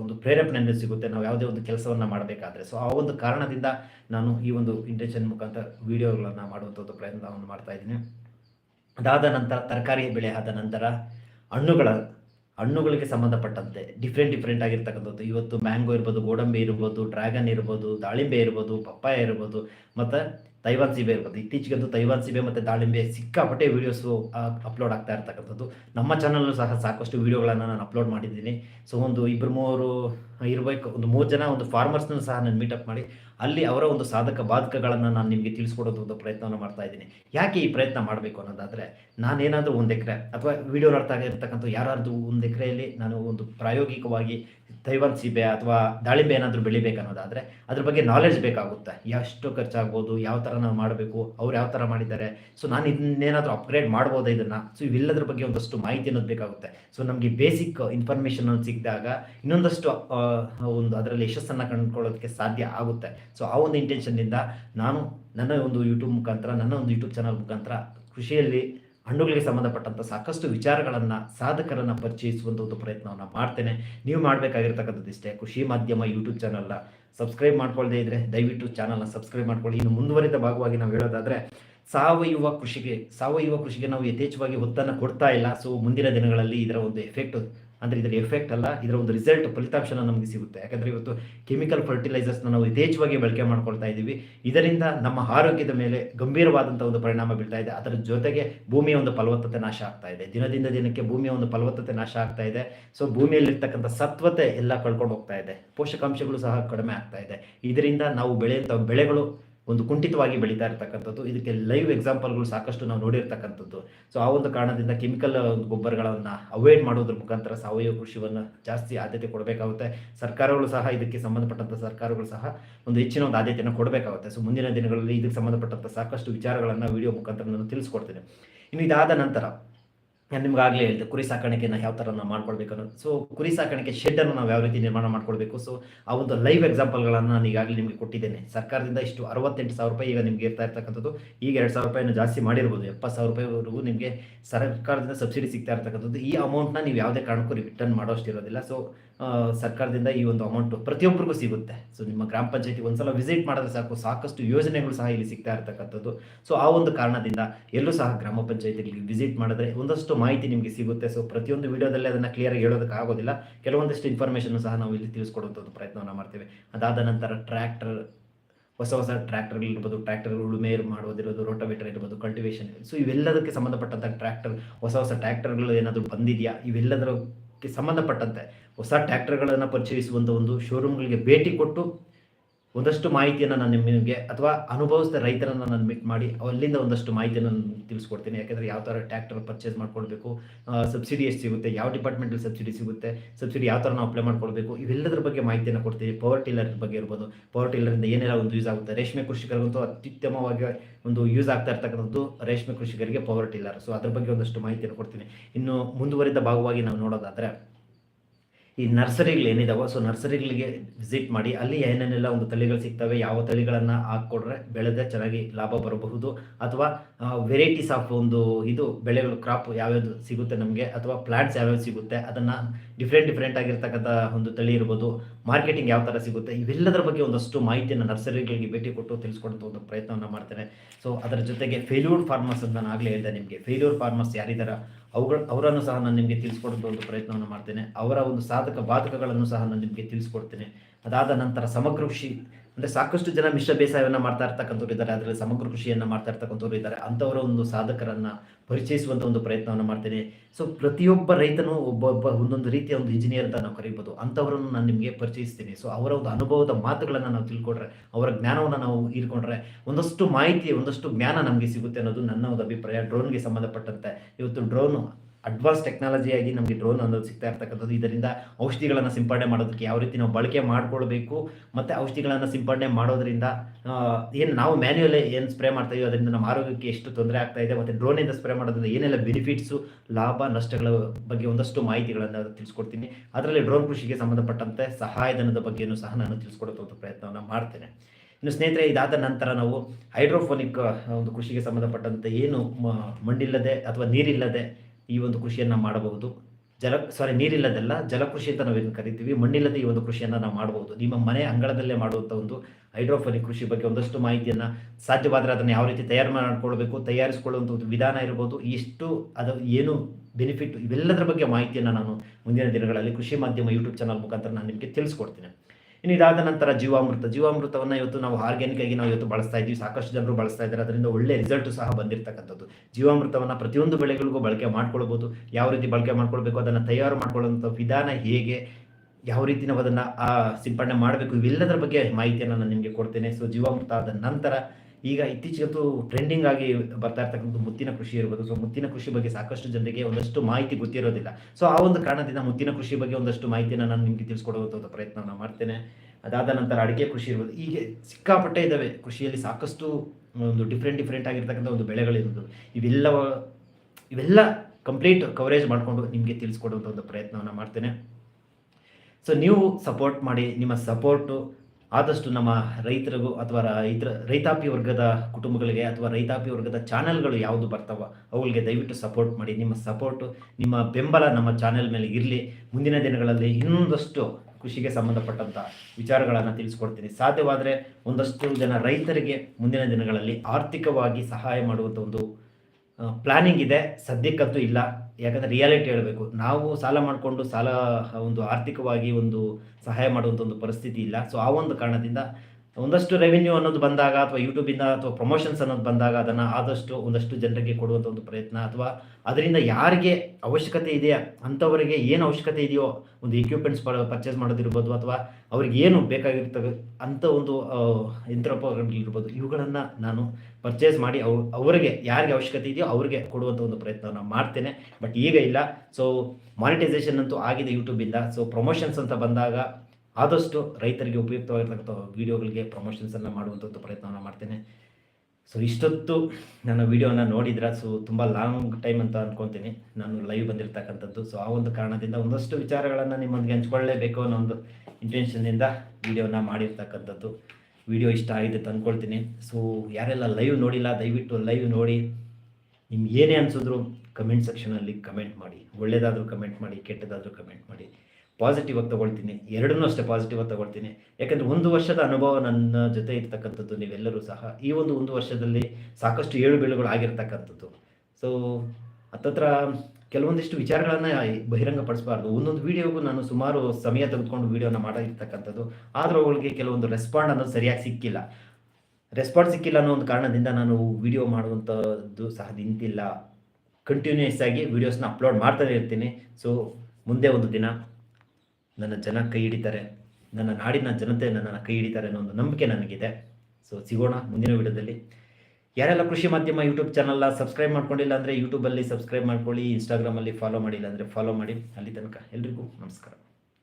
ಒಂದು ಪ್ರೇರೇಪಣೆ ಸಿಗುತ್ತೆ. ನಾವು ಯಾವುದೇ ಒಂದು ಕೆಲಸವನ್ನು ಮಾಡಬೇಕಾದ್ರೆ. ಸೊ ಆ ಒಂದು ಕಾರಣದಿಂದ ನಾನು ಈ ಒಂದು ಇಂಟೆನ್ಷನ್ ಮುಖಾಂತರ ವಿಡಿಯೋಗಳನ್ನು ಮಾಡುವಂಥ ಒಂದು ಪ್ರಯತ್ನವನ್ನು ಮಾಡ್ತಾ ಇದ್ದೀನಿ. ಅದಾದ ನಂತರ, ತರಕಾರಿ ಬೆಳೆ ಆದ ನಂತರ, ಹಣ್ಣುಗಳ ಹಣ್ಣುಗಳಿಗೆ ಸಂಬಂಧಪಟ್ಟಂತೆ ಡಿಫ್ರೆಂಟ್ ಡಿಫ್ರೆಂಟ್ ಆಗಿರ್ತಕ್ಕಂಥದ್ದು. ಇವತ್ತು ಮ್ಯಾಂಗೋ ಇರ್ಬೋದು, ಗೋಡಂಬಿ ಇರ್ಬೋದು ಡ್ರ್ಯಾಗನ್ ಇರ್ಬೋದು, ದಾಳಿಂಬೆ ಇರ್ಬೋದು, ಪಪ್ಪಾಯ ಇರ್ಬೋದು, ಮತ್ತು ತೈವಾನ್ ಸೀಬೆ ಇರ್ಬೋದು. ಇತ್ತೀಚೆಗಂತೂ ತೈವಾನ್ ಸೀಬೆ ಮತ್ತು ದಾಳಿಂಬೆ ಸಿಕ್ಕಾಪಟ್ಟೆ ವೀಡಿಯೋಸು ಅಪ್ಲೋಡ್ ಆಗ್ತಾ ಇರ್ತಕ್ಕಂಥದ್ದು. ನಮ್ಮ ಚಾನಲ್ಲು ಸಹ ಸಾಕಷ್ಟು ವೀಡಿಯೋಗಳನ್ನು ನಾನು ಅಪ್ಲೋಡ್ ಮಾಡಿದ್ದೀನಿ. ಸೊ ಒಂದು ಇಬ್ಬರು ಮೂವರು ಇರಬೇಕು. ಒಂದು ಮೂರು ಜನ ಒಂದು ಫಾರ್ಮರ್ಸ್ನ ಸಹ ನಾನು ಮೀಟಪ್ ಮಾಡಿ, ಅಲ್ಲಿ ಅವರ ಒಂದು ಸಾಧಕ ಬಾಧಕಗಳನ್ನು ನಾನು ನಿಮಗೆ ತಿಳಿಸ್ಕೊಡೋದು ಒಂದು ಪ್ರಯತ್ನವನ್ನು ಮಾಡ್ತಾ ಇದ್ದೀನಿ. ಯಾಕೆ ಈ ಪ್ರಯತ್ನ ಮಾಡಬೇಕು ಅನ್ನೋದಾದರೆ, ನಾನೇನಾದರೂ ಒಂದು ಎಕರೆ ಅಥವಾ ವಿಡಿಯೋ ನೋಡ್ತಾ ಇರ್ತಕ್ಕಂಥ ಯಾರಾದ್ರೂ ಒಂದು ಎಕರೆಯಲ್ಲಿ ನಾನು ಒಂದು ಪ್ರಾಯೋಗಿಕವಾಗಿ ತೈವಾನ್ ಸೀಬೆ ಅಥವಾ ದಾಳಿಂಬೆ ಏನಾದರೂ ಬೆಳಿಬೇಕು ಅನ್ನೋದಾದರೆ, ಅದ್ರ ಬಗ್ಗೆ ನಾಲೆಜ್ ಬೇಕಾಗುತ್ತೆ. ಎಷ್ಟು ಖರ್ಚಾಗ್ಬೋದು, ಯಾವ ಥರ ನಾವು ಮಾಡಬೇಕು, ಅವ್ರು ಯಾವ ಥರ ಮಾಡಿದ್ದಾರೆ. ಸೊ ನಾನು ಇನ್ನೇನಾದರೂ ಅಪ್ಗ್ರೇಡ್ ಮಾಡ್ಬೋದಾ ಇದನ್ನು? ಸೊ ಇವೆಲ್ಲದ್ರ ಬಗ್ಗೆ ಒಂದಷ್ಟು ಮಾಹಿತಿ ಅನ್ನೋದು ಬೇಕಾಗುತ್ತೆ. ಸೊ ನಮಗೆ ಬೇಸಿಕ್ ಇನ್ಫಾರ್ಮೇಷನ್ ಸಿಕ್ಕಿದಾಗ ಇನ್ನೊಂದಷ್ಟು ಒಂದು ಅದರಲ್ಲಿ ಯಶಸ್ಸನ್ನು ಕಂಡುಕೊಳ್ಳೋದಕ್ಕೆ ಸಾಧ್ಯ ಆಗುತ್ತೆ. ಸೊ ಆ ಒಂದು ಇಂಟೆನ್ಷನ್ನಿಂದ ನಾನು ನನ್ನ ಒಂದು ಯೂಟ್ಯೂಬ್ ಮುಖಾಂತರ, ನನ್ನ ಒಂದು ಯೂಟ್ಯೂಬ್ ಚಾನಲ್ ಮುಖಾಂತರ ಕೃಷಿಯಲ್ಲಿ ಹಣ್ಣುಗಳಿಗೆ ಸಂಬಂಧಪಟ್ಟಂಥ ಸಾಕಷ್ಟು ವಿಚಾರಗಳನ್ನು ಸಾಧಕರನ್ನು ಪರಿಚಯಿಸುವಂಥ ಒಂದು ಪ್ರಯತ್ನವನ್ನು ಮಾಡ್ತೇನೆ. ನೀವು ಮಾಡಬೇಕಾಗಿರ್ತಕ್ಕಂಥದ್ದು ಇಷ್ಟೇ. ಕೃಷಿ ಮಾಧ್ಯಮ ಯೂಟ್ಯೂಬ್ ಚಾನಲ್ನ ಸಬ್ಸ್ಕ್ರೈಬ್ ಮಾಡ್ಕೊಳ್ಳದೇ ಇದ್ದರೆ ದಯವಿಟ್ಟು ಚಾನಲ್ನ ಸಬ್ಸ್ಕ್ರೈಬ್ ಮಾಡ್ಕೊಳ್ಳಿ. ಇನ್ನು ಮುಂದುವರಿದ ಭಾಗವಾಗಿ ನಾವು ಹೇಳೋದಾದರೆ, ಸಾವಯವ ಕೃಷಿಗೆ ಸಾವಯವ ಕೃಷಿಗೆ ನಾವು ಯಥೇಚ್ಛವಾಗಿ ಒತ್ತನ್ನು ಕೊಡ್ತಾ ಇಲ್ಲ. ಸೊ ಮುಂದಿನ ದಿನಗಳಲ್ಲಿ ಇದರ ಒಂದು ಎಫೆಕ್ಟ್ ಅಂದರೆ ಇದರ ಎಫೆಕ್ಟ್ ಅಲ್ಲ, ಇದರ ಒಂದು ರಿಸಲ್ಟ್ ಫಲಿತಾಂಶನ ನಮಗೆ ಸಿಗುತ್ತೆ. ಯಾಕಂದರೆ ಇವತ್ತು ಕೆಮಿಕಲ್ ಫರ್ಟಿಲೈಸರ್ಸ್ನ ನಾವು ಯಥೇಚ್ಛವಾಗಿ ಬಳಕೆ ಮಾಡ್ಕೊಳ್ತಾ ಇದ್ದೀವಿ. ಇದರಿಂದ ನಮ್ಮ ಆರೋಗ್ಯದ ಮೇಲೆ ಗಂಭೀರವಾದಂಥ ಒಂದು ಪರಿಣಾಮ ಬೀಳ್ತಾ ಇದೆ. ಅದರ ಜೊತೆಗೆ ಭೂಮಿಯ ಒಂದು ಫಲವತ್ತತೆ ನಾಶ ಆಗ್ತಾ ಇದೆ. ದಿನದಿಂದ ದಿನಕ್ಕೆ ಭೂಮಿಯ ಒಂದು ಫಲವತ್ತತೆ ನಾಶ ಆಗ್ತಾ ಇದೆ. ಸೊ ಭೂಮಿಯಲ್ಲಿರ್ತಕ್ಕಂಥ ಸತ್ವತೆ ಎಲ್ಲ ಕಳ್ಕೊಂಡು ಹೋಗ್ತಾ ಇದೆ. ಪೋಷಕಾಂಶಗಳು ಸಹ ಕಡಿಮೆ ಆಗ್ತಾ ಇದೆ. ಇದರಿಂದ ನಾವು ಬೆಳೆಯುವಂಥ ಬೆಳೆಗಳು ಒಂದು ಕುಂಠಿತವಾಗಿ ಬೆಳೀತಾ ಇರ್ತಕ್ಕಂಥದ್ದು. ಇದಕ್ಕೆ ಲೈವ್ ಎಕ್ಸಾಂಪಲ್ಗಳು ಸಾಕಷ್ಟು ನಾವು ನೋಡಿರ್ತಕ್ಕಂಥದ್ದು. ಸೊ ಆ ಒಂದು ಕಾರಣದಿಂದ ಕೆಮಿಕಲ್ ಗೊಬ್ಬರಗಳನ್ನು ಅವಾಯ್ಡ್ ಮಾಡೋದ್ರ ಮುಖಾಂತರ ಸಾವಯವ ಕೃಷಿಯನ್ನು ಜಾಸ್ತಿ ಆದ್ಯತೆ ಕೊಡಬೇಕಾಗುತ್ತೆ. ಸರ್ಕಾರಗಳು ಸಹ ಇದಕ್ಕೆ ಸಂಬಂಧಪಟ್ಟಂಥ ಸರ್ಕಾರಗಳು ಸಹ ಒಂದು ಹೆಚ್ಚಿನ ಒಂದು ಆದ್ಯತೆಯನ್ನು ಕೊಡಬೇಕಾಗುತ್ತೆ. ಸೊ ಮುಂದಿನ ದಿನಗಳಲ್ಲಿ ಇದಕ್ಕೆ ಸಂಬಂಧಪಟ್ಟಂಥ ಸಾಕಷ್ಟು ವಿಚಾರಗಳನ್ನು ವಿಡಿಯೋ ಮುಖಾಂತರ ನಾನು ತಿಳಿಸ್ಕೊಡ್ತೇನೆ. ಇನ್ನು ಇದಾದ ನಂತರ ನಾನು ನಿಮ್ಗೆ ಆಗಲೇ ಹೇಳಿದೆ, ಕುರಿ ಸಾಕಾಣಿಕೆನ ಯಾವ ಥರ ನಾವು ಮಾಡ್ಕೊಳ್ಬೇಕು ಅನ್ನೋದು. ಸೊ ಕುರಿ ಸಾಕಾಣಿಕೆ ಶೆಡ್ಡನ್ನು ನಾವು ಯಾವ ರೀತಿ ನಿರ್ಮಾಣ ಮಾಡ್ಕೊಳ್ಬೇಕು? ಸೊ ಆ ಒಂದು ಲೈವ್ ಎಕ್ಸಾಂಪಲ್ಗಳನ್ನು ನಾನು ಈಗಾಗಲೇ ನಿಮಗೆ ಕೊಟ್ಟಿದ್ದೇನೆ. ಸರ್ಕಾರದಿಂದ ಇಷ್ಟು ಅರವತ್ತೆಂಟು ಸಾವಿರ ರೂಪಾಯಿ ಈಗ ನಿಮಗೆ ಇರ್ತಾ ಇರ್ತಕ್ಕಂಥದ್ದು, ಈಗ ಎರಡು ಸಾವಿರ ರೂಪಾಯಿನ ಜಾಸ್ತಿ ಮಾಡಿರ್ಬೋದು. ಎಪ್ಪತ್ತು ಸಾವಿರ ರೂಪಾಯಿವರೆಗೂ ನಿಮಗೆ ಸರ್ಕಾರದಿಂದ ಸಬ್ಸಿಡಿ ಸಿಗ್ತಾ ಇರ್ತಕ್ಕಂಥದ್ದು. ಈ ಅಮೌಂಟ್ನ ನೀವು ಯಾವುದೇ ಕಾರಣಕ್ಕೂ ರಿಟರ್ನ್ ಮಾಡೋಷ್ಟಿರೋದಿಲ್ಲ ಸೊ ಸರ್ಕಾರದಿಂದ ಈ ಒಂದು ಅಮೌಂಟು ಪ್ರತಿಯೊಬ್ಬರಿಗೂ ಸಿಗುತ್ತೆ. ಸೊ ನಿಮ್ಮ ಗ್ರಾಮ ಪಂಚಾಯತಿ ಒಂದ್ಸಲ ವಿಸಿಟ್ ಮಾಡಿದ್ರೆ ಸಾಕು. ಸಾಕಷ್ಟು ಯೋಜನೆಗಳು ಸಹ ಇಲ್ಲಿ ಸಿಗ್ತಾ ಇರ್ತಕ್ಕಂಥದ್ದು. ಸೊ ಆ ಒಂದು ಕಾರಣದಿಂದ ಎಲ್ಲೂ ಸಹ ಗ್ರಾಮ ಪಂಚಾಯತಿಗಳಿಗೆ ವಿಸಿಟ್ ಮಾಡಿದ್ರೆ ಒಂದಷ್ಟು ಮಾಹಿತಿ ನಿಮಗೆ ಸಿಗುತ್ತೆ. ಸೊ ಪ್ರತಿಯೊಂದು ವಿಡಿಯೋದಲ್ಲಿ ಅದನ್ನು ಕ್ಲಿಯರಾಗಿ ಹೇಳೋದಕ್ಕೆ ಆಗೋದಿಲ್ಲ. ಕೆಲವೊಂದಿಷ್ಟು ಇನ್ಫಾರ್ಮೇಷನ್ ಸಹ ನಾವು ಇಲ್ಲಿ ತಿಳಿಸ್ಕೊಡುವಂಥ ಒಂದು ಪ್ರಯತ್ನವನ್ನು ಮಾಡ್ತೇವೆ. ಅದಾದ ನಂತರ ಟ್ರ್ಯಾಕ್ಟರ್ ಹೊಸ ಹೊಸ ಟ್ರ್ಯಾಕ್ಟರ್ಗಳಿರ್ಬೋದು ಟ್ರ್ಯಾಕ್ಟರ್ಗಳು ಉಳುಮೆ ಮಾಡೋದಿರೋದು ರೋಟೋವೇಟರ್ ಇರ್ಬೋದು ಕಲ್ಟಿವೇಷನ್ ಸೊ ಇವೆಲ್ಲದಕ್ಕೆ ಸಂಬಂಧಪಟ್ಟಂಥ ಟ್ರ್ಯಾಕ್ಟರ್ ಹೊಸ ಹೊಸ ಟ್ರ್ಯಾಕ್ಟರ್ಗಳು ಏನಾದರೂ ಬಂದಿದೆಯಾ? ಇವೆಲ್ಲದಕ್ಕೆ ಸಂಬಂಧಪಟ್ಟಂತೆ ಹೊಸ ಟ್ರ್ಯಾಕ್ಟರ್ಗಳನ್ನು ಪರಿಚಯಿಸುವಂಥ ಒಂದು ಶೋರೂಮ್ಗಳಿಗೆ ಭೇಟಿ ಕೊಟ್ಟು ಒಂದಷ್ಟು ಮಾಹಿತಿಯನ್ನು ನಾನು ನಿಮಗೆ ಅಥವಾ ಅನುಭವಿಸಿದ ರೈತರನ್ನು ನಾನು ಮೀಟ್ ಮಾಡಿ ಅಲ್ಲಿಂದ ಒಂದಷ್ಟು ಮಾಹಿತಿಯನ್ನು ನಾನು ತಿಳಿಸ್ಕೊಡ್ತೀನಿ. ಯಾಕಂದರೆ ಯಾವ ಥರ ಟ್ರ್ಯಾಕ್ಟರ್ ಪರ್ಚೇಸ್ ಮಾಡ್ಕೊಳ್ಬೇಕು ಸಬ್ಸಿಡಿ ಎಷ್ಟು ಸಿಗುತ್ತೆ, ಯಾವ ಡಿಪಾರ್ಟ್ಮೆಂಟಲ್ಲಿ ಸಬ್ಸಿಡಿ ಸಿಗುತ್ತೆ ಸಬ್ಸಿಡಿ ಯಾವ ಥರ ನಾವು ಅಪ್ಲೈ ಮಾಡ್ಕೊಳ್ಬೇಕು, ಇವೆಲ್ಲದರ ಬಗ್ಗೆ ಮಾಹಿತಿಯನ್ನು ಕೊಡ್ತೀವಿ. ಪವರ್ ಟಿಲ್ಲರ್ ಬಗ್ಗೆ ಇರ್ಬೋದು. ಪವರ್ ಟಿಲ್ಲರಿಂದ ಏನೆಲ್ಲ ಒಂದು ಯೂಸ್ ಆಗುತ್ತೆ? ರೇಷ್ಮೆ ಕೃಷಿಕರಿಗಂತೂ ಅತ್ಯುತ್ತಮವಾಗಿ ಒಂದು ಯೂಸ್ ಆಗ್ತಾ ಇರ್ತಕ್ಕಂಥದ್ದು ರೇಷ್ಮೆ ಕೃಷಿಕರಿಗೆ ಪವರ್ ಟಿಲ್ಲರ್ ಸೊ ಅದ್ರ ಬಗ್ಗೆ ಒಂದಷ್ಟು ಮಾಹಿತಿಯನ್ನು ಕೊಡ್ತೀನಿ. ಇನ್ನು ಮುಂದುವರಿದ ಭಾಗವಾಗಿ ನಾವು ನೋಡೋದಾದರೆ ಈ ನರ್ಸರಿಗಳು ಏನಿದಾವೋ ಸೊ ನರ್ಸರಿಗಳಿಗೆ ವಿಸಿಟ್ ಮಾಡಿ, ಅಲ್ಲಿ ಏನೇನೆಲ್ಲ ಒಂದು ತಳಿಗಳು ಸಿಗ್ತವೆ, ಯಾವ ತಳಿಗಳನ್ನು ಹಾಕ್ಕೊಡ್ರೆ ಬೆಳೆದ ಚೆನ್ನಾಗಿ ಲಾಭ ಬರಬಹುದು, ಅಥವಾ ವೆರೈಟೀಸ್ ಆಫ್ ಒಂದು ಇದು ಬೆಳೆಗಳು ಕ್ರಾಪ್ ಯಾವ್ಯಾವುದು ಸಿಗುತ್ತೆ ನಮಗೆ, ಅಥವಾ ಪ್ಲಾಂಟ್ಸ್ ಯಾವ್ಯಾವ ಸಿಗುತ್ತೆ, ಅದನ್ನು ಡಿಫ್ರೆಂಟ್ ಡಿಫ್ರೆಂಟ್ ಆಗಿರ್ತಕ್ಕಂಥ ಒಂದು ತಳಿ ಇರ್ಬೋದು ಮಾರ್ಕೆಟಿಂಗ್ ಯಾವ ಥರ ಸಿಗುತ್ತೆ, ಇವೆಲ್ಲದರ ಬಗ್ಗೆ ಒಂದಷ್ಟು ಮಾಹಿತಿಯನ್ನು ನರ್ಸರಿಗಳಿಗೆ ಭೇಟಿ ಕೊಟ್ಟು ತಿಳಿಸ್ಕೊಡುವಂಥ ಒಂದು ಪ್ರಯತ್ನವನ್ನು ಮಾಡ್ತೇನೆ. ಸೊ ಅದರ ಜೊತೆಗೆ ಫೇಲ್ಯೂರ್ ಫಾರ್ಮರ್ಸ್ ಅಂತ ನಾನು ಆಗಲೇ ಹೇಳಿದೆ ನಿಮಗೆ ಫೇಲ್ಯೂರ್ ಫಾರ್ಮರ್ಸ್ ಯಾರಿದ್ದಾರೆ ಅವುಗಳ, ಅವರನ್ನು ಸಹ ನಾನು ನಿಮಗೆ ತಿಳಿಸ್ಕೊಡುವಂಥ ಒಂದು ಪ್ರಯತ್ನವನ್ನು ಮಾಡ್ತೇನೆ. ಅವರ ಒಂದು ಸಾಧಕ ಬಾಧಕಗಳನ್ನು ಸಹ ನಾನು ನಿಮಗೆ ತಿಳಿಸ್ಕೊಡ್ತೇನೆ. ಅದಾದ ನಂತರ ಸಮಗ್ರ ಅಂದರೆ ಸಾಕಷ್ಟು ಜನ ಮಿಶ್ರ ಬೇಸಾಯವನ್ನು ಮಾಡ್ತಾ ಇರ್ತಕ್ಕಂಥವ್ರು ಇದ್ದಾರೆ. ಅದರಲ್ಲಿ ಸಮಗ್ರ ಕೃಷಿಯನ್ನು ಮಾಡ್ತಾ ಇರ್ತಕ್ಕಂಥವ್ರು ಇದ್ದಾರೆ. ಅಂಥವರ ಒಂದು ಸಾಧಕರನ್ನು ಪರಿಚಯಿಸುವಂಥ ಒಂದು ಪ್ರಯತ್ನವನ್ನು ಮಾಡ್ತೇನೆ. ಸೊ ಪ್ರತಿಯೊಬ್ಬ ರೈತನು ಒಬ್ಬೊಬ್ಬ ಒಂದೊಂದು ರೀತಿಯ ಒಂದು ಇಂಜಿನಿಯರ್ ಅಂತ ನಾವು ಕರೀಬಹುದು ಅಂಥವರನ್ನು ನಾನು ನಿಮಗೆ ಪರಿಚಯಿಸ್ತೀನಿ. ಸೊ ಅವರ ಒಂದು ಅನುಭವದ ಮಾತುಗಳನ್ನು ನಾವು ತಿಳ್ಕೊಂಡ್ರೆ, ಅವರ ಜ್ಞಾನವನ್ನು ನಾವು ಹೀರ್ಕೊಂಡ್ರೆ, ಒಂದಷ್ಟು ಮಾಹಿತಿ, ಒಂದಷ್ಟು ಜ್ಞಾನ ನಮಗೆ ಸಿಗುತ್ತೆ ಅನ್ನೋದು ನನ್ನ ಒಂದು ಅಭಿಪ್ರಾಯ. ಡ್ರೋನ್ಗೆ ಸಂಬಂಧಪಟ್ಟಂತೆ. ಇವತ್ತು ಡ್ರೋನು ಅಡ್ವಾನ್ಸ್ ಟೆಕ್ನಾಲಜಿಯಾಗಿ ನಮಗೆ ಡ್ರೋನ್ ಅನ್ನೋದು ಸಿಗ್ತಾ ಇರ್ತಕ್ಕಂಥದ್ದು. ಇದರಿಂದ ಔಷಧಿಗಳನ್ನು ಸಿಂಪಡಣೆ ಮಾಡೋದಕ್ಕೆ ಯಾವ ರೀತಿ ನಾವು ಬಳಕೆ ಮಾಡ್ಕೊಳ್ಬೇಕು, ಮತ್ತು ಔಷಧಿಗಳನ್ನು ಸಿಂಪಡಣೆ ಮಾಡೋದರಿಂದ ಏನು ನಾವು ಮ್ಯಾನ್ಯುಯಲ್ ಏನು ಸ್ಪ್ರೇ ಮಾಡ್ತಾಯೋ ಅದರಿಂದ ನಮ್ಮ ಆರೋಗ್ಯಕ್ಕೆ ಎಷ್ಟು ತೊಂದರೆ ಆಗ್ತಾ ಇದೆ, ಮತ್ತು ಡ್ರೋನಿಂದ ಸ್ಪ್ರೇ ಮಾಡೋದ್ರಿಂದ ಏನೆಲ್ಲ ಬೆನಿಫಿಟ್ಸು ಲಾಭ, ನಷ್ಟಗಳ ಬಗ್ಗೆ ಒಂದಷ್ಟು ಮಾಹಿತಿಗಳನ್ನು ತಿಳಿಸ್ಕೊಡ್ತೀನಿ. ಅದರಲ್ಲಿ ಡ್ರೋನ್ ಕೃಷಿಗೆ ಸಂಬಂಧಪಟ್ಟಂತೆ ಸಹಾಯಧನದ ಬಗ್ಗೆಯೂ ಸಹ ನಾನು ತಿಳಿಸ್ಕೊಡುವಂಥ ಪ್ರಯತ್ನವನ್ನು ಮಾಡ್ತೇನೆ. ಇನ್ನು ಸ್ನೇಹಿತರೆ, ಇದಾದ ನಂತರ ನಾವು ಹೈಡ್ರೋಫೋನಿಕ್ ಒಂದು ಕೃಷಿಗೆ ಸಂಬಂಧಪಟ್ಟಂತೆ ಏನು ಮಣ್ಣಿಲ್ಲದೆ ಅಥವಾ ನೀರಿಲ್ಲದೆ ಈ ಒಂದು ಕೃಷಿಯನ್ನು ಮಾಡಬಹುದು. ಜಲ ಸಾರಿ ನೀರಿಲ್ಲದೆಲ್ಲ, ಜಲಕೃಷಿ ಅಂತ ನಾವೇನು ಕರಿತೀವಿ. ಮಣ್ಣಿಲ್ಲದೆ ಈ ಒಂದು ಕೃಷಿಯನ್ನು ನಾವು ಮಾಡಬಹುದು. ನಿಮ್ಮ ಮನೆ ಅಂಗಳದಲ್ಲೇ ಮಾಡುವಂಥ ಒಂದು ಹೈಡ್ರೋಫೋನಿಕ್ ಕೃಷಿ ಬಗ್ಗೆ ಒಂದಷ್ಟು ಮಾಹಿತಿಯನ್ನು ಸಾಧ್ಯವಾದರೆ ಅದನ್ನು ಯಾವ ರೀತಿ ತಯಾರು ಮಾಡಿಕೊಳ್ಬೇಕು ತಯಾರಿಸಿಕೊಳ್ಳುವಂಥ ಒಂದು ವಿಧಾನ ಇರ್ಬೋದು, ಇಷ್ಟು ಅದು ಏನು ಬೆನಿಫಿಟ್ ಇವೆಲ್ಲದರ ಬಗ್ಗೆ ಮಾಹಿತಿಯನ್ನು ನಾನು ಮುಂದಿನ ದಿನಗಳಲ್ಲಿ ಕೃಷಿ ಮಾಧ್ಯಮ ಯೂಟ್ಯೂಬ್ ಚಾನಲ್ ಮುಖಾಂತರ ನಾನು ನಿಮಗೆ ತಿಳಿಸ್ಕೊಡ್ತೀನಿ. ಇನ್ನು ಇದಾದ ನಂತರ ಜೀವಾಮೃತ. ಜೀವಾಮೃತವನ್ನು ಇವತ್ತು ನಾವು ಆರ್ಗ್ಯಾನಿಕ್ ಆಗಿ ನಾವು ಇವತ್ತು ಬಳಸ್ತಾ ಇದ್ದೀವಿ. ಸಾಕಷ್ಟು ಜನರು ಬಳಸ್ತಾ ಇದ್ದಾರೆ. ಅದರಿಂದ ಒಳ್ಳೆ ರಿಸಲ್ಟು ಸಹ ಬಂದಿರತಕ್ಕಂಥದ್ದು. ಜೀವಾಮೃತವನ್ನು ಪ್ರತಿಯೊಂದು ಬೆಳೆಗಳಿಗೂ ಬಳಕೆ ಮಾಡ್ಕೊಳ್ಬೋದು. ಯಾವ ರೀತಿ ಬಳಕೆ ಮಾಡ್ಕೊಳ್ಬೇಕು? ಅದನ್ನು ತಯಾರು ಮಾಡ್ಕೊಳ್ಳುವಂಥ ವಿಧಾನ ಹೇಗೆ? ಯಾವ ರೀತಿ ನಾವು ಅದನ್ನು, ಆ, ಸಿಂಪಡಣೆ ಮಾಡಬೇಕು? ಇವೆಲ್ಲದರ ಬಗ್ಗೆ ಮಾಹಿತಿಯನ್ನು ನಾನು ನಿಮಗೆ ಕೊಡ್ತೇನೆ. ಸೊ ಜೀವಾಮೃತ ಆದ ನಂತರ ಈಗ ಇತ್ತೀಚೆಗಂತೂ ಟ್ರೆಂಡಿಂಗ್ ಆಗಿ ಬರ್ತಾ ಇರ್ತಕ್ಕಂಥ ಮುತ್ತಿನ ಕೃಷಿ ಇರ್ಬೋದು. ಸೊ ಮುತ್ತಿನ ಕೃಷಿ ಬಗ್ಗೆ ಸಾಕಷ್ಟು ಜನರಿಗೆ ಒಂದಷ್ಟು ಮಾಹಿತಿ ಗೊತ್ತಿರೋದಿಲ್ಲ. ಸೊ ಆ ಒಂದು ಕಾರಣದಿಂದ ಮುತ್ತಿನ ಕೃಷಿ ಬಗ್ಗೆ ಒಂದಷ್ಟು ಮಾಹಿತಿಯನ್ನು ನಾನು ನಿಮಗೆ ತಿಳಿಸ್ಕೊಡುವಂಥ ಪ್ರಯತ್ನವನ್ನು ಮಾಡ್ತೇನೆ. ಅದಾದ ನಂತರ ಅಡಿಕೆ ಕೃಷಿ ಇರ್ಬೋದು. ಹೀಗೆ ಸಿಕ್ಕಾಪಟ್ಟೆ ಇದ್ದಾವೆ ಕೃಷಿಯಲ್ಲಿ ಸಾಕಷ್ಟು ಒಂದು ಡಿಫ್ರೆಂಟ್ ಡಿಫ್ರೆಂಟ್ ಆಗಿರ್ತಕ್ಕಂಥ ಒಂದು ಬೆಳೆಗಳಿರ್ಬೋದು ಇವೆಲ್ಲ ಇವೆಲ್ಲ ಕಂಪ್ಲೀಟ್ ಕವರೇಜ್ ಮಾಡಿಕೊಂಡು ನಿಮಗೆ ತಿಳಿಸ್ಕೊಡುವಂಥ ಒಂದು ಪ್ರಯತ್ನವನ್ನು ಮಾಡ್ತೇನೆ. ಸೊ ನೀವು ಸಪೋರ್ಟ್ ಮಾಡಿ, ನಿಮ್ಮ ಸಪೋರ್ಟು ಆದಷ್ಟು ನಮ್ಮ ರೈತರಿಗೂ ಅಥವಾ ರೈತರ, ರೈತಾಪಿ ವರ್ಗದ ಕುಟುಂಬಗಳಿಗೆ ಅಥವಾ ರೈತಾಪಿ ವರ್ಗದ ಚಾನೆಲ್ಗಳು ಯಾವುದು ಬರ್ತಾವ ಅವುಗಳಿಗೆ ದಯವಿಟ್ಟು ಸಪೋರ್ಟ್ ಮಾಡಿ. ನಿಮ್ಮ ಸಪೋರ್ಟು, ನಿಮ್ಮ ಬೆಂಬಲ ನಮ್ಮ ಚಾನೆಲ್ ಮೇಲೆ ಇರಲಿ. ಮುಂದಿನ ದಿನಗಳಲ್ಲಿ ಇನ್ನೊಂದಷ್ಟು ಕೃಷಿಗೆ ಸಂಬಂಧಪಟ್ಟಂಥ ವಿಚಾರಗಳನ್ನು ತಿಳಿಸ್ಕೊಡ್ತೀನಿ. ಸಾಧ್ಯವಾದರೆ ಒಂದಷ್ಟು ಜನ ರೈತರಿಗೆ ಮುಂದಿನ ದಿನಗಳಲ್ಲಿ ಆರ್ಥಿಕವಾಗಿ ಸಹಾಯ ಮಾಡುವಂಥ ಒಂದು ಪ್ಲಾನಿಂಗ್ ಇದೆ. ಸದ್ಯಕ್ಕಂತೂ ಇಲ್ಲ. ಯಾಕಂದರೆ ರಿಯಾಲಿಟಿ ಹೇಳಬೇಕು. ನಾವು ಸಾಲ ಮಾಡಿಕೊಂಡು ಸಾಲ ಒಂದು ಆರ್ಥಿಕವಾಗಿ ಒಂದು ಸಹಾಯ ಮಾಡುವಂಥ ಒಂದು ಪರಿಸ್ಥಿತಿ ಇಲ್ಲ. ಸೊ ಆ ಒಂದು ಕಾರಣದಿಂದ ಒಂದಷ್ಟು ರೆವಿನ್ಯೂ ಅನ್ನೋದು ಬಂದಾಗ ಅಥವಾ ಯೂಟ್ಯೂಬಿಂದ ಅಥವಾ ಪ್ರಮೋಷನ್ಸ್ ಅನ್ನೋದು ಬಂದಾಗ ಅದನ್ನು ಆದಷ್ಟು ಒಂದಷ್ಟು ಜನರಿಗೆ ಕೊಡುವಂಥ ಒಂದು ಪ್ರಯತ್ನ ಅಥವಾ ಅದರಿಂದ ಯಾರಿಗೆ ಅವಶ್ಯಕತೆ ಇದೆಯಾ, ಅಂಥವರಿಗೆ ಏನು ಅವಶ್ಯಕತೆ ಇದೆಯೋ ಒಂದು ಇಕ್ವಿಪ್ಮೆಂಟ್ಸ್ ಪರ್ಚೇಸ್ ಮಾಡೋದಿರ್ಬೋದು ಅಥವಾ ಅವ್ರಿಗೆ ಏನು ಬೇಕಾಗಿರ್ತದೆ ಅಂಥ ಒಂದು ಯಂತ್ರೋಪಕರಣಗಳಿರ್ಬೋದು ಇವುಗಳನ್ನು ನಾನು ಪರ್ಚೇಸ್ ಮಾಡಿ ಅವ್, ಅವರಿಗೆ ಯಾರಿಗೆ ಅವಶ್ಯಕತೆ ಇದೆಯೋ ಅವ್ರಿಗೆ ಕೊಡುವಂಥ ಒಂದು ಪ್ರಯತ್ನವನ್ನು ಮಾಡ್ತೇನೆ. ಬಟ್ ಈಗ ಇಲ್ಲ. ಸೊ ಮಾನಿಟೈಸೇಷನ್ ಅಂತೂ ಆಗಿದೆ ಯೂಟ್ಯೂಬಿಂದ ಸೊ ಪ್ರಮೋಷನ್ಸ್ ಅಂತ ಬಂದಾಗ ಆದಷ್ಟು ರೈತರಿಗೆ ಉಪಯುಕ್ತವಾಗಿರ್ತಕ್ಕಂಥ ವೀಡಿಯೋಗಳಿಗೆ ಪ್ರಮೋಷನ್ಸನ್ನು ಮಾಡುವಂಥದ್ದು ಪ್ರಯತ್ನವನ್ನು ಮಾಡ್ತೇನೆ. ಸೊ ಇಷ್ಟೊತ್ತು ನನ್ನ ವೀಡಿಯೋನ ನೋಡಿದ್ರೆ ಸೊ ತುಂಬ ಲಾಂಗ್ ಟೈಮ್ ಅಂತ ಅಂದ್ಕೊತೀನಿ ನಾನು ಲೈವ್ ಬಂದಿರತಕ್ಕಂಥದ್ದು. ಸೊ ಆ ಒಂದು ಕಾರಣದಿಂದ ಒಂದಷ್ಟು ವಿಚಾರಗಳನ್ನು ನಿಮ್ಮೊಂದಿಗೆ ಹಂಚ್ಕೊಳ್ಳೇಬೇಕು ಅನ್ನೋ ಒಂದು ಇಂಟೆನ್ಷನ್ನಿಂದ ವೀಡಿಯೋನ ಮಾಡಿರ್ತಕ್ಕಂಥದ್ದು. ವಿಡಿಯೋ ಇಷ್ಟ ಆಗಿದೆ ಅಂತ ಅಂದ್ಕೊಳ್ತೀನಿ ಸೊ ಯಾರೆಲ್ಲ ಲೈವ್ ನೋಡಿಲ್ಲ, ದಯವಿಟ್ಟು ಲೈವ್ ನೋಡಿ. ನಿಮ್ಗೆ ಏನೇ ಅನಿಸಿದ್ರು ಕಮೆಂಟ್ ಸೆಕ್ಷನಲ್ಲಿ ಕಮೆಂಟ್ ಮಾಡಿ. ಒಳ್ಳೆಯದಾದರೂ ಕಮೆಂಟ್ ಮಾಡಿ, ಕೆಟ್ಟದಾದರೂ ಕಮೆಂಟ್ ಮಾಡಿ. ಪಾಸಿಟಿವ್ ಆಗಿ ತಗೊಳ್ತೀನಿ. ಎರಡನ್ನೂ ಅಷ್ಟೇ ಪಾಸಿಟಿವ್ ಆಗಿ ತಗೊಳ್ತೀನಿ. ಯಾಕಂದರೆ ಒಂದು ವರ್ಷದ ಅನುಭವ ನನ್ನ ಜೊತೆ ಇರ್ತಕ್ಕಂಥದ್ದು, ನೀವೆಲ್ಲರೂ ಸಹ ಈ ಒಂದು ಒಂದು ವರ್ಷದಲ್ಲಿ ಸಾಕಷ್ಟು ಏಳು ಬೀಳುಗಳು ಆಗಿರ್ತಕ್ಕಂಥದ್ದು. ಸೊ ಹತ್ತತ್ರ ಕೆಲವೊಂದಿಷ್ಟು ವಿಚಾರಗಳನ್ನು ಬಹಿರಂಗಪಡಿಸಬಾರ್ದು. ಒಂದೊಂದು ವೀಡಿಯೋಗೂ ನಾನು ಸುಮಾರು ಸಮಯ ತೆಗೆದುಕೊಂಡು ವಿಡಿಯೋನ ಮಾಡಿರ್ತಕ್ಕಂಥದ್ದು ಆದರೂ ಅವಳಿಗೆ ಕೆಲವೊಂದು ರೆಸ್ಪಾಂಡ್ ಅನ್ನೋದು ಸರಿಯಾಗಿ ಸಿಕ್ಕಿಲ್ಲ. ರೆಸ್ಪಾನ್ಸ್ ಸಿಕ್ಕಿಲ್ಲ ಅನ್ನೋ ಒಂದು ಕಾರಣದಿಂದ ನಾನು ವಿಡಿಯೋ ಮಾಡುವಂಥದ್ದು ಸಹ ನಿಂತಿಲ್ಲ. ಕಂಟಿನ್ಯೂಯಸ್ ಆಗಿ ವೀಡಿಯೋಸ್ನ ಅಪ್ಲೋಡ್ ಮಾಡ್ತಾನೆ ಇರ್ತೀನಿ. ಸೊ ಮುಂದೆ ಒಂದು ದಿನ ನನ್ನ ಜನ ಕೈ ಹಿಡಿತಾರೆ. ನನ್ನ ನಾಡಿನ ಜನತೆ ನನ್ನನ್ನು ಕೈ ಹಿಡಿತಾರೆ ಅನ್ನೋ ಒಂದು ನಂಬಿಕೆ ನನಗಿದೆ. ಸೊ ಸಿಗೋಣ ಮುಂದಿನ ವಿಡಿಯೋದಲ್ಲಿ. ಯಾರೆಲ್ಲ ಕೃಷಿ ಮಾಧ್ಯಮ ಯೂಟ್ಯೂಬ್ ಚಾನಲ್ನ ಸಬ್ಸ್ಕ್ರೈಬ್ ಮಾಡ್ಕೊಂಡಿಲ್ಲ ಅಂದರೆ ಯೂಟ್ಯೂಬಲ್ಲಿ ಸಬ್ಸ್ಕ್ರೈಬ್ ಮಾಡ್ಕೊಳ್ಳಿ ಇನ್ಸ್ಟಾಗ್ರಾಮಲ್ಲಿ ಫಾಲೋ ಮಾಡಿಲ್ಲ ಅಂದರೆ ಫಾಲೋ ಮಾಡಿ. ಅಲ್ಲಿ ತನಕ ಎಲ್ರಿಗೂ ನಮಸ್ಕಾರ.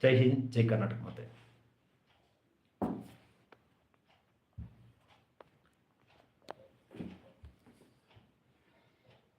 ಜೈ ಹಿಂದ್, ಜೈ ಕರ್ನಾಟಕ ಮಾತೆ.